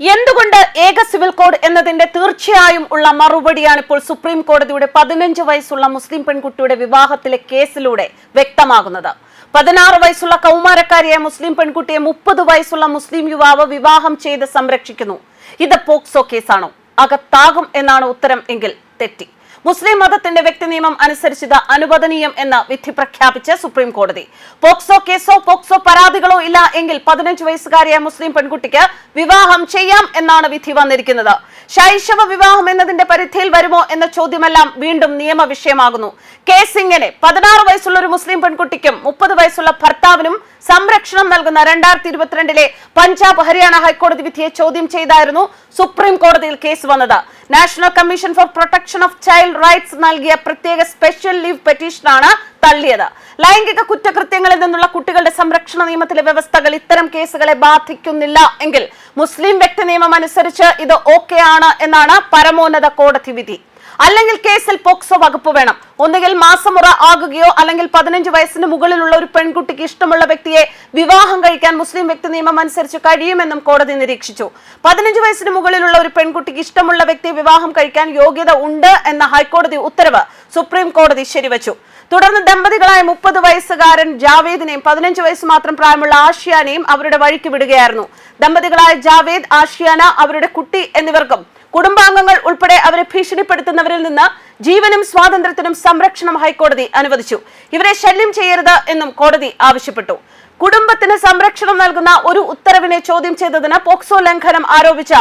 എന്തുകൊണ്ട് ഏക civil code എന്നതിന്റെ തീർച്ചയായും ഉള്ള മറുപടിയാണ് ഇപ്പോൾ സുപ്രീം കോടതിയുടെ പതിനഞ്ച് വയസ്സുള്ള മുസ്ലിം പെൺകുട്ടിയുടെ വിവാഹത്തിലെ കേസിലൂടെ വ്യക്തമാകുന്നത്. പതിനാറ് വയസ്സുള്ള കൗമാരക്കാരിയായ മുസ്ലിം പെൺകുട്ടിയെ മുപ്പത് വയസ്സുള്ള മുസ്ലിം യുവാവ് വിവാഹം ചെയ്ത് സംരക്ഷിക്കുന്നു. ഇത് പോക്സോ കേസാണോ? അകത്താകും എന്നാണ് ഉത്തരം എങ്കിൽ തെറ്റി. മുസ്ലിം മതത്തിന്റെ വ്യക്തി നിയമം അനുസരിച്ചത് അനുവദനീയം എന്ന് വിധി പ്രഖ്യാപിച്ച് സുപ്രീം കോടതി. പോക്സോ കേസോ പോക്സോ പരാതികളോ ഇല്ല എങ്കിൽ പതിനഞ്ച് വയസ്സുകാരിയായ മുസ്ലിം പെൺകുട്ടിക്ക് വിവാഹം ചെയ്യാം എന്നാണ് വിധി വന്നിരിക്കുന്നത്. ശൈശവ വിവാഹം എന്നതിന്റെ പരിധിയിൽ വരുമോ എന്ന ചോദ്യമെല്ലാം വീണ്ടും നിയമ വിഷയമാകുന്നു കേസ് ഇങ്ങനെ പതിനാറ് വയസ്സുള്ള ഒരു മുസ്ലിം പെൺകുട്ടിക്കും മുപ്പത് വയസ്സുള്ള ഭർത്താവിനും സംരക്ഷണം നൽകുന്ന രണ്ടായിരത്തി ഇരുപത്തിരണ്ടിലെ പഞ്ചാബ് ഹരിയാന ഹൈക്കോടതി വിധിയെ ചോദ്യം ചെയ്തായിരുന്നു സുപ്രീം കോടതിയിൽ കേസ് വന്നത്. National commission for protection of child rights നൽകിയ പ്രത്യേക സ്പെഷ്യൽ ലീവ് പെറ്റീഷനാണ് തള്ളിയത്. ലൈംഗിക കുറ്റകൃത്യങ്ങളിൽ നിന്നുള്ള കുട്ടികളുടെ സംരക്ഷണ നിയമത്തിലെ വ്യവസ്ഥകൾ ഇത്തരം കേസുകളെ ബാധിക്കുന്നില്ല എങ്കിൽ മുസ്ലിം വ്യക്തി നിയമം അനുസരിച്ച് ഇത് ഓക്കെ ആണ് എന്നാണ് പരമോന്നത കോടതി വിധി. അല്ലെങ്കിൽ കേസിൽ പോക്സോ വകുപ്പ് വേണം. ഒന്നുകിൽ മാസമുറ ആകുകയോ അല്ലെങ്കിൽ പതിനഞ്ച് വയസ്സിന് മുകളിലുള്ള ഒരു പെൺകുട്ടിക്ക് ഇഷ്ടമുള്ള വ്യക്തിയെ വിവാഹം കഴിക്കാൻ മുസ്ലിം വ്യക്തി നിയമം അനുസരിച്ച് കഴിയുമെന്നും കോടതി നിരീക്ഷിച്ചു. പതിനഞ്ച് വയസ്സിന് മുകളിലുള്ള ഒരു പെൺകുട്ടിക്ക് ഇഷ്ടമുള്ള വ്യക്തിയെ വിവാഹം കഴിക്കാൻ യോഗ്യത ഉണ്ട് എന്ന ഹൈക്കോടതി ഉത്തരവ് സുപ്രീം കോടതി ശരിവച്ചു. തുടർന്ന് ദമ്പതികളായ മുപ്പത് വയസ്സുകാരൻ ജാവേദിനെയും പതിനഞ്ച് വയസ്സ് മാത്രം പ്രായമുള്ള ആഷിയാനെയും അവരുടെ വഴിക്ക് വിടുകയായിരുന്നു. ദമ്പതികളായ ജാവേദ് ആഷിയാന അവരുടെ കുട്ടി എന്നിവർക്കും കുടുംബാംഗങ്ങൾ ഉൾപ്പെടെ അവരെ ഭീഷണിപ്പെടുത്തുന്നവരിൽ നിന്ന് ജീവനും സ്വാതന്ത്ര്യത്തിനും സംരക്ഷണം ഹൈക്കോടതി അനുവദിച്ചു. ഇവരെ ശല്യം ചെയ്യരുത് എന്നും കോടതി ആവശ്യപ്പെട്ടു. കുടുംബത്തിന് സംരക്ഷണം നൽകുന്ന ഒരു ഉത്തരവിനെ ചോദ്യം ചെയ്തതിന് പോക്സോ ലംഘനം ആരോപിച്ച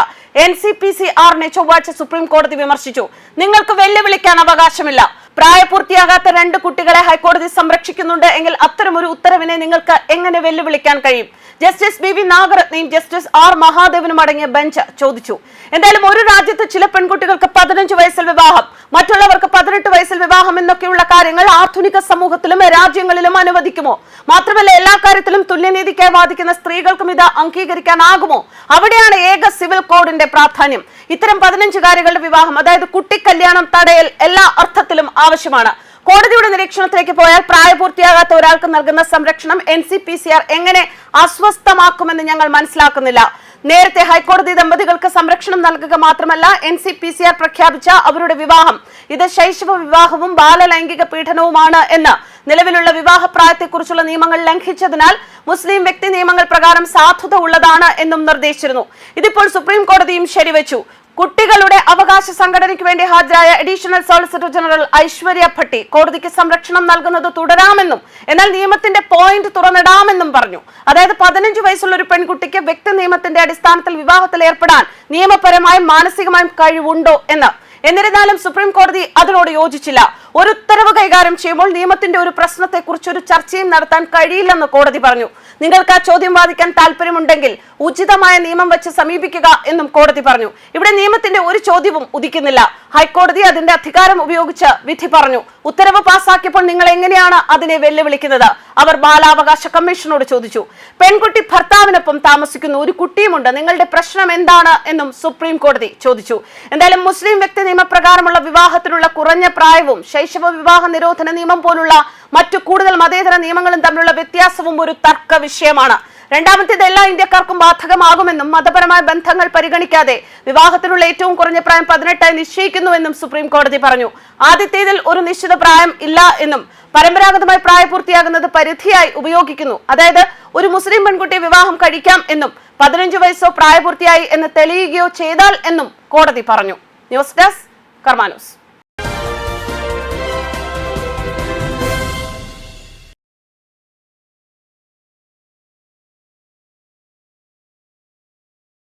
എൻ സി പി സി ആറിനെ ചൊവ്വാഴ്ച സുപ്രീം കോടതി വിമർശിച്ചു. നിങ്ങൾക്ക് വെല്ലുവിളിക്കാൻ അവകാശമില്ല. പ്രായപൂർത്തിയാകാത്ത രണ്ട് കുട്ടികളെ ഹൈക്കോടതി സംരക്ഷിക്കുന്നുണ്ട് എങ്കിൽ അത്തരമൊരു ഉത്തരവിനെ നിങ്ങൾക്ക് എങ്ങനെ വെല്ലുവിളിക്കാൻ കഴിയും? ജസ്റ്റിസ് ബി വി നാഗരത്നയും ജസ്റ്റിസ് ആർ മഹാദേവനും അടങ്ങിയ ബെഞ്ച് ചോദിച്ചു. എന്തായാലും ഒരു രാജ്യത്ത് ചില പെൺകുട്ടികൾക്ക് പതിനഞ്ച് വയസ്സിൽ വിവാഹം മറ്റുള്ളവർക്ക് പതിനെട്ട് വയസ്സിൽ വിവാഹം എന്നൊക്കെയുള്ള കാര്യങ്ങൾ ആധുനിക സമൂഹത്തിലും രാജ്യങ്ങളിലും അനുവദിക്കുമോ? മാത്രമല്ല എല്ലാ കാര്യത്തിലും തുല്യനീതിക്കായി വാദിക്കുന്ന സ്ത്രീകൾക്കും ഇത് അംഗീകരിക്കാനാകുമോ? അവിടെയാണ് ഏക സിവിൽ കോഡിന്റെ പ്രാധാന്യം. ഇത്തരം പതിനഞ്ചുകാരികളുടെ വിവാഹം അതായത് കുട്ടിക്കല്യാണം തടയൽ എല്ലാ അർത്ഥത്തിലും ആവശ്യമാണ്. കോടതിയുടെ നിരീക്ഷണത്തിലേക്ക് പോയാൽ പ്രായപൂർത്തിയാകാത്ത ഒരാൾക്ക് നൽകുന്ന സംരക്ഷണം N C P C R എങ്ങനെ അസ്വസ്ഥമാക്കുമെന്ന് ഞങ്ങൾ മനസ്സിലാക്കുന്നില്ല. നേരത്തെ ഹൈക്കോടതി ദമ്പതികൾക്ക് സംരക്ഷണം നൽകുക മാത്രമല്ല N C P C R പ്രഖ്യാപിച്ച അവരുടെ വിവാഹം. ഇത് ശൈശവ വിവാഹവും ബാലലൈംഗിക പീഡനവുമാണ് എന്ന് നിലവിലുള്ള വിവാഹപ്രായത്തെക്കുറിച്ചുള്ള നിയമങ്ങൾ ലംഘിച്ചതിനാൽ മുസ്ലിം വ്യക്തി നിയമങ്ങൾ പ്രകാരം സാധുത ഉള്ളതാണ് എന്നും നിർദ്ദേശിച്ചിരുന്നു. ഇതിപ്പോൾ സുപ്രീം കോടതിയും ശരിവെച്ചു. കുട്ടികളുടെ അവകാശ സംഘടനയ്ക്ക് വേണ്ടി ഹാജരായ additional solicitor general Aishwarya Bhati കോടതിക്ക് സംരക്ഷണം നൽകുന്നത് തുടരാമെന്നും എന്നാൽ നിയമത്തിന്റെ പോയിന്റ് തുറന്നിടാമെന്നും പറഞ്ഞു. അതായത് പതിനഞ്ച് വയസ്സുള്ള ഒരു പെൺകുട്ടിക്ക് വ്യക്തി നിയമത്തിന്റെ അടിസ്ഥാനത്തിൽ വിവാഹത്തിൽ ഏർപ്പെടാൻ നിയമപരമായും മാനസികമായും കഴിവുണ്ടോ എന്ന്. എന്നിരുന്നാലും സുപ്രീം കോടതി അതിനോട് യോജിച്ചില്ല. ഒരു ഉത്തരവ് കൈകാര്യം ചെയ്യുമ്പോൾ നിയമത്തിന്റെ ഒരു പ്രശ്നത്തെക്കുറിച്ച് ഒരു ചർച്ചയും നടത്താൻ കഴിയില്ലെന്ന് കോടതി പറഞ്ഞു. നിങ്ങൾക്ക് ആ ചോദ്യം വാദിക്കാൻ താല്പര്യമുണ്ടെങ്കിൽ ഉചിതമായ നിയമം വെച്ച് സമീപിക്കുക എന്നും കോടതി പറഞ്ഞു. ഇവിടെ നിയമത്തിന്റെ ഒരു ചോദ്യവും ഉദിക്കുന്നില്ല. ഹൈക്കോടതി അതിന്റെ അധികാരം ഉപയോഗിച്ച് വിധി പറഞ്ഞു. ഉത്തരവ് പാസാക്കിയപ്പോൾ നിങ്ങൾ എങ്ങനെയാണ് അതിനെ വെല്ലുവിളിക്കുന്നത്? അവർ ബാലാവകാശ കമ്മീഷനോട് ചോദിച്ചു. പെൺകുട്ടി ഭർത്താവിനൊപ്പം താമസിക്കുന്ന. ഒരു കുട്ടിയുമുണ്ട്. നിങ്ങളുടെ പ്രശ്നം എന്താണ് എന്നും സുപ്രീം കോടതി ചോദിച്ചു. എന്തായാലും മുസ്ലിം വ്യക്തി നിയമപ്രകാരമുള്ള വിവാഹത്തിനുള്ള കുറഞ്ഞ പ്രായവും ശൈശവ വിവാഹ നിരോധന നിയമം പോലുള്ള മറ്റു കൂടുതൽ മതേതര നിയമങ്ങളും തമ്മിലുള്ള വ്യത്യാസവും ഒരു തർക്ക വിഷയമാണ്. രണ്ടാമത്തേത് എല്ലാ ഇന്ത്യക്കാർക്കും ബാധകമാകുമെന്നും മതപരമായ ബന്ധങ്ങൾ പരിഗണിക്കാതെ വിവാഹത്തിനുള്ള ഏറ്റവും കുറഞ്ഞ പ്രായം പതിനെട്ടായി നിശ്ചയിക്കുന്നുവെന്നും സുപ്രീം കോടതി പറഞ്ഞു. ആദ്യത്തേതിൽ ഒരു നിശ്ചിത പ്രായം ഇല്ല എന്നും പരമ്പരാഗതമായി പ്രായപൂർത്തിയാകുന്നത് പരിധിയായി ഉപയോഗിക്കുന്നു. അതായത് ഒരു മുസ്ലിം പെൺകുട്ടി വിവാഹം കഴിക്കാം എന്നും പതിനഞ്ചു വയസ്സോ പ്രായപൂർത്തിയായി എന്ന് തെളിയുകയോ ചെയ്താൽ എന്നും കോടതി പറഞ്ഞു. News desk Karma News.